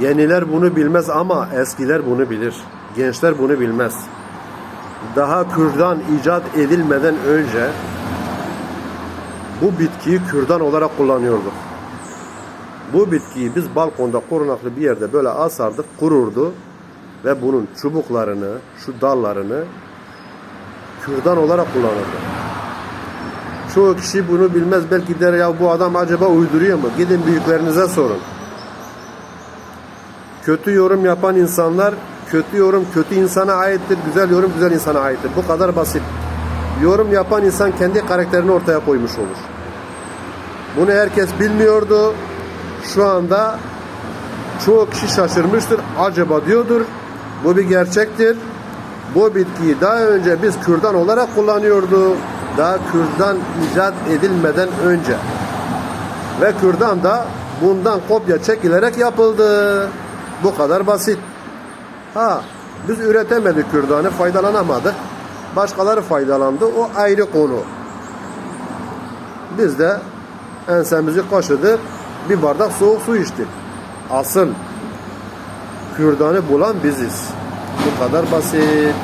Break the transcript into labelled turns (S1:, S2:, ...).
S1: Yeniler bunu bilmez ama eskiler bunu bilir. Gençler bunu bilmez. Daha kürdan icat edilmeden önce bu bitkiyi kürdan olarak kullanıyorduk. Bu bitkiyi biz balkonda korunaklı bir yerde böyle asardık, kururdu ve bunun çubuklarını, şu dallarını kürdan olarak kullanırdı. Çoğu kişi bunu bilmez. Belki der ya bu adam acaba uyduruyor mu? Gidin büyüklerinize sorun. Kötü yorum yapan insanlar kötü yorum kötü insana aittir. Güzel yorum güzel insana aittir. Bu kadar basit. Yorum yapan insan kendi karakterini ortaya koymuş olur. Bunu herkes bilmiyordu. Şu anda çoğu kişi şaşırmıştır. Acaba diyordur. Bu bir gerçektir. Bu bitkiyi daha önce biz kürdan olarak kullanıyorduk. Daha kürdan icat edilmeden önce. Ve kürdan da bundan kopya çekilerek yapıldı. Bu kadar basit. Ha, biz üretemedik kürdanı, faydalanamadık. Başkaları faydalandı. O ayrı konu. Biz de ensemizi kaşıdık. Bir bardak soğuk su içtik. Asıl kürdanı bulan biziz. Bu kadar basit.